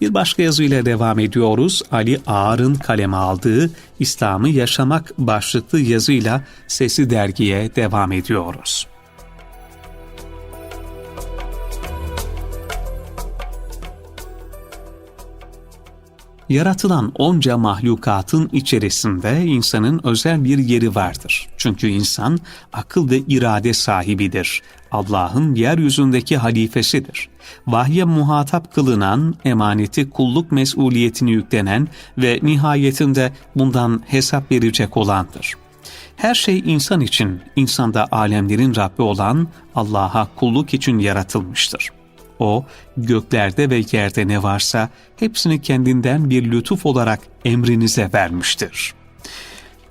Bir başka yazıyla devam ediyoruz. Ali Ağar'ın kaleme aldığı İslam'ı Yaşamak başlıklı yazıyla Sesi Dergi'ye devam ediyoruz. Yaratılan onca mahlukatın içerisinde insanın özel bir yeri vardır. Çünkü insan akıl ve irade sahibidir. Allah'ın yeryüzündeki halifesidir. Vahye muhatap kılınan, emaneti kulluk mesuliyetini yüklenen ve nihayetinde bundan hesap verecek olandır. Her şey insan için, insanda alemlerin Rabbi olan Allah'a kulluk için yaratılmıştır. O, göklerde ve yerde ne varsa hepsini kendinden bir lütuf olarak emrinize vermiştir.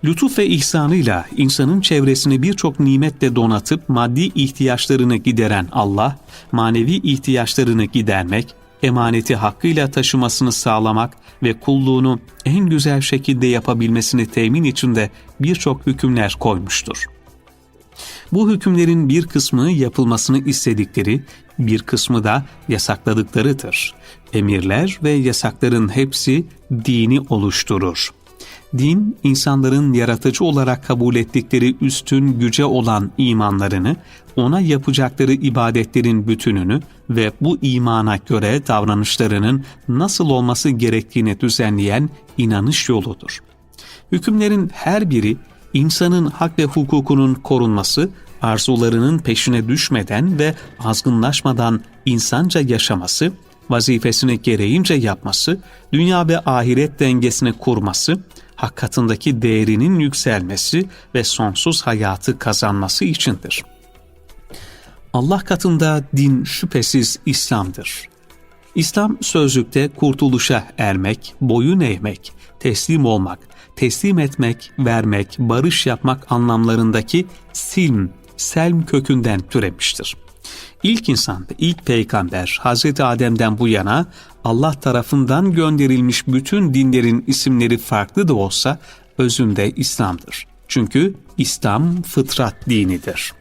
Lütuf ve ihsanıyla insanın çevresini birçok nimetle donatıp maddi ihtiyaçlarını gideren Allah, manevi ihtiyaçlarını gidermek, emaneti hakkıyla taşımasını sağlamak ve kulluğunu en güzel şekilde yapabilmesini temin için de birçok hükümler koymuştur. Bu hükümlerin bir kısmı yapılmasını istedikleri, bir kısmı da yasakladıklarıdır. Emirler ve yasakların hepsi dini oluşturur. Din, insanların yaratıcı olarak kabul ettikleri üstün güce olan imanlarını, ona yapacakları ibadetlerin bütününü ve bu imana göre davranışlarının nasıl olması gerektiğini düzenleyen inanış yoludur. Hükümlerin her biri insanın hak ve hukukunun korunması, arzularının peşine düşmeden ve azgınlaşmadan insanca yaşaması, vazifesini gereğince yapması, dünya ve ahiret dengesini kurması, hak katındaki değerinin yükselmesi ve sonsuz hayatı kazanması içindir. Allah katında din şüphesiz İslam'dır. İslam sözlükte kurtuluşa ermek, boyun eğmek, teslim olmak, teslim etmek, vermek, barış yapmak anlamlarındaki silm, selm kökünden türemiştir. İlk insan ilk peygamber Hz. Adem'den bu yana Allah tarafından gönderilmiş bütün dinlerin isimleri farklı da olsa özünde İslam'dır. Çünkü İslam fıtrat dinidir.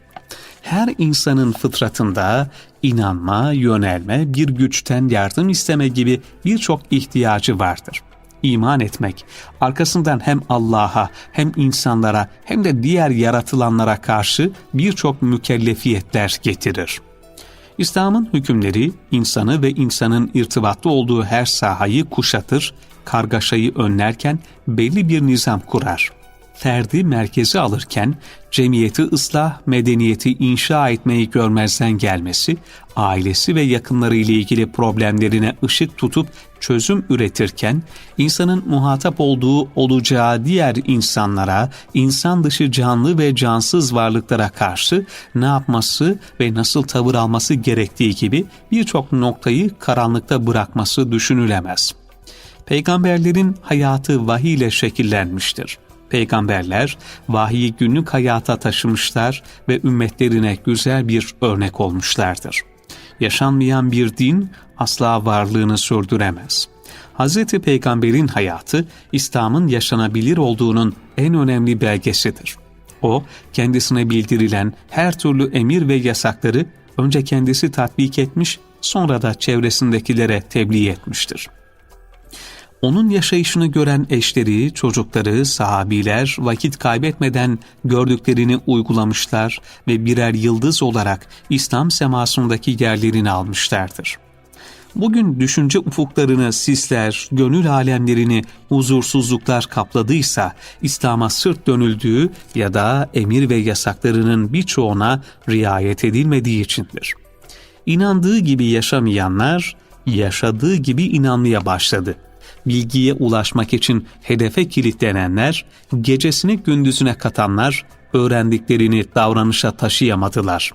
Her insanın fıtratında inanma, yönelme, bir güçten yardım isteme gibi birçok ihtiyacı vardır iman etmek, arkasından hem Allah'a hem insanlara hem de diğer yaratılanlara karşı birçok mükellefiyetler getirir. İslam'ın hükümleri insanı ve insanın irtibatlı olduğu her sahayı kuşatır, kargaşayı önlerken belli bir nizam kurar ferdi merkeze alırken cemiyeti ıslah, medeniyeti inşa etmeyi görmezden gelmesi, ailesi ve yakınları ile ilgili problemlerine ışık tutup çözüm üretirken, insanın muhatap olduğu olacağı diğer insanlara, insan dışı canlı ve cansız varlıklara karşı ne yapması ve nasıl tavır alması gerektiği gibi birçok noktayı karanlıkta bırakması düşünülemez. Peygamberlerin hayatı vahiy ile şekillenmiştir. Peygamberler vahiyi günlük hayata taşımışlar ve ümmetlerine güzel bir örnek olmuşlardır. Yaşanmayan bir din asla varlığını sürdüremez. Hz. Peygamber'in hayatı İslam'ın yaşanabilir olduğunun en önemli belgesidir. O, kendisine bildirilen her türlü emir ve yasakları önce kendisi tatbik etmiş, sonra da çevresindekilere tebliğ etmiştir onun yaşayışını gören eşleri, çocukları, sahabiler vakit kaybetmeden gördüklerini uygulamışlar ve birer yıldız olarak İslam semasındaki yerlerini almışlardır. Bugün düşünce ufuklarını sisler, gönül alemlerini huzursuzluklar kapladıysa, İslam'a sırt dönüldüğü ya da emir ve yasaklarının birçoğuna riayet edilmediği içindir. İnandığı gibi yaşamayanlar, yaşadığı gibi inanmaya başladı.'' Bilgiye ulaşmak için hedefe kilitlenenler, gecesini gündüzüne katanlar, öğrendiklerini davranışa taşıyamadılar.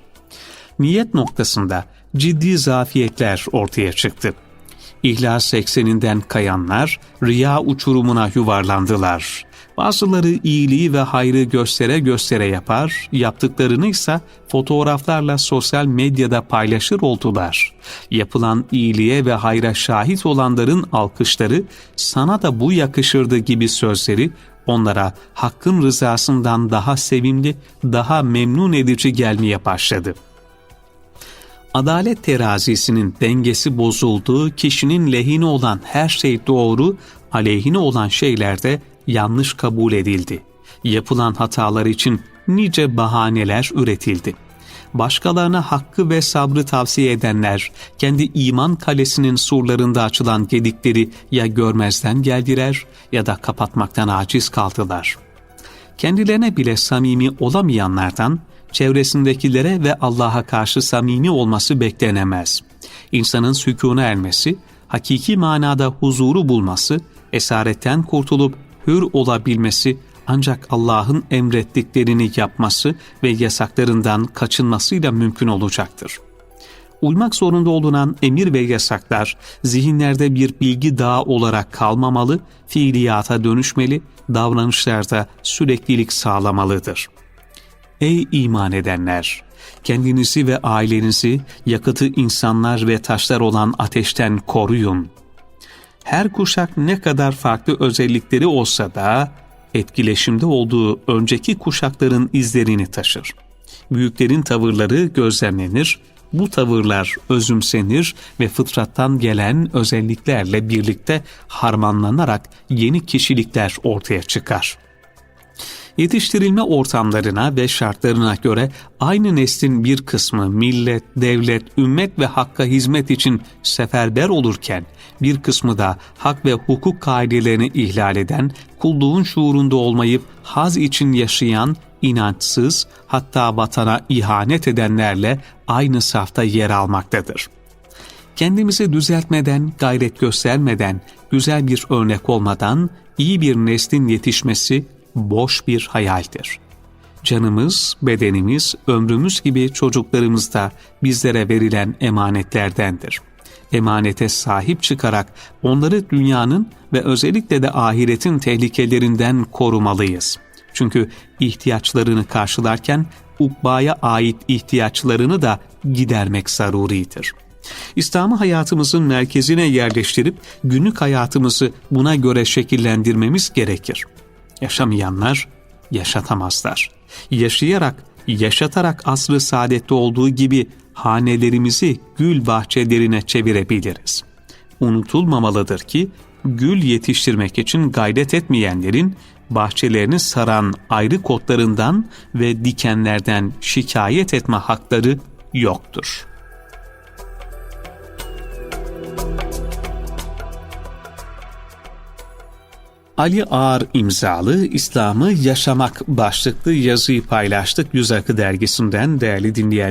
Niyet noktasında ciddi zafiyetler ortaya çıktı. İhlas ekseninden kayanlar, riya uçurumuna yuvarlandılar. Bazıları iyiliği ve hayrı göstere göstere yapar, yaptıklarını ise fotoğraflarla sosyal medyada paylaşır oldular. Yapılan iyiliğe ve hayra şahit olanların alkışları, sana da bu yakışırdı gibi sözleri onlara hakkın rızasından daha sevimli, daha memnun edici gelmeye başladı. Adalet terazisinin dengesi bozulduğu, kişinin lehine olan her şey doğru, aleyhine olan şeyler de yanlış kabul edildi. Yapılan hatalar için nice bahaneler üretildi. Başkalarına hakkı ve sabrı tavsiye edenler, kendi iman kalesinin surlarında açılan gedikleri ya görmezden geldiler ya da kapatmaktan aciz kaldılar. Kendilerine bile samimi olamayanlardan, çevresindekilere ve Allah'a karşı samimi olması beklenemez. İnsanın sükûna ermesi, hakiki manada huzuru bulması, esaretten kurtulup hür olabilmesi ancak Allah'ın emrettiklerini yapması ve yasaklarından kaçınmasıyla mümkün olacaktır. Uymak zorunda olunan emir ve yasaklar zihinlerde bir bilgi dağı olarak kalmamalı, fiiliyata dönüşmeli, davranışlarda süreklilik sağlamalıdır. Ey iman edenler! Kendinizi ve ailenizi yakıtı insanlar ve taşlar olan ateşten koruyun. Her kuşak ne kadar farklı özellikleri olsa da etkileşimde olduğu önceki kuşakların izlerini taşır. Büyüklerin tavırları gözlemlenir, bu tavırlar özümsenir ve fıtrattan gelen özelliklerle birlikte harmanlanarak yeni kişilikler ortaya çıkar. Yetiştirilme ortamlarına ve şartlarına göre aynı neslin bir kısmı millet, devlet, ümmet ve hakka hizmet için seferber olurken bir kısmı da hak ve hukuk kaidelerini ihlal eden, kulluğun şuurunda olmayıp haz için yaşayan, inançsız hatta vatana ihanet edenlerle aynı safta yer almaktadır. Kendimizi düzeltmeden, gayret göstermeden, güzel bir örnek olmadan iyi bir neslin yetişmesi boş bir hayaldir. Canımız, bedenimiz, ömrümüz gibi çocuklarımız da bizlere verilen emanetlerdendir. Emanete sahip çıkarak onları dünyanın ve özellikle de ahiretin tehlikelerinden korumalıyız. Çünkü ihtiyaçlarını karşılarken ukbaya ait ihtiyaçlarını da gidermek zaruridir. İslam'ı hayatımızın merkezine yerleştirip günlük hayatımızı buna göre şekillendirmemiz gerekir. Yaşamayanlar yaşatamazlar. Yaşayarak, yaşatarak asrı saadette olduğu gibi hanelerimizi gül bahçelerine çevirebiliriz. Unutulmamalıdır ki gül yetiştirmek için gayret etmeyenlerin bahçelerini saran ayrı kotlarından ve dikenlerden şikayet etme hakları yoktur.'' Ali Ağar imzalı İslam'ı Yaşamak başlıklı yazıyı paylaştık Yüz Akı dergisinden değerli dinleyenler.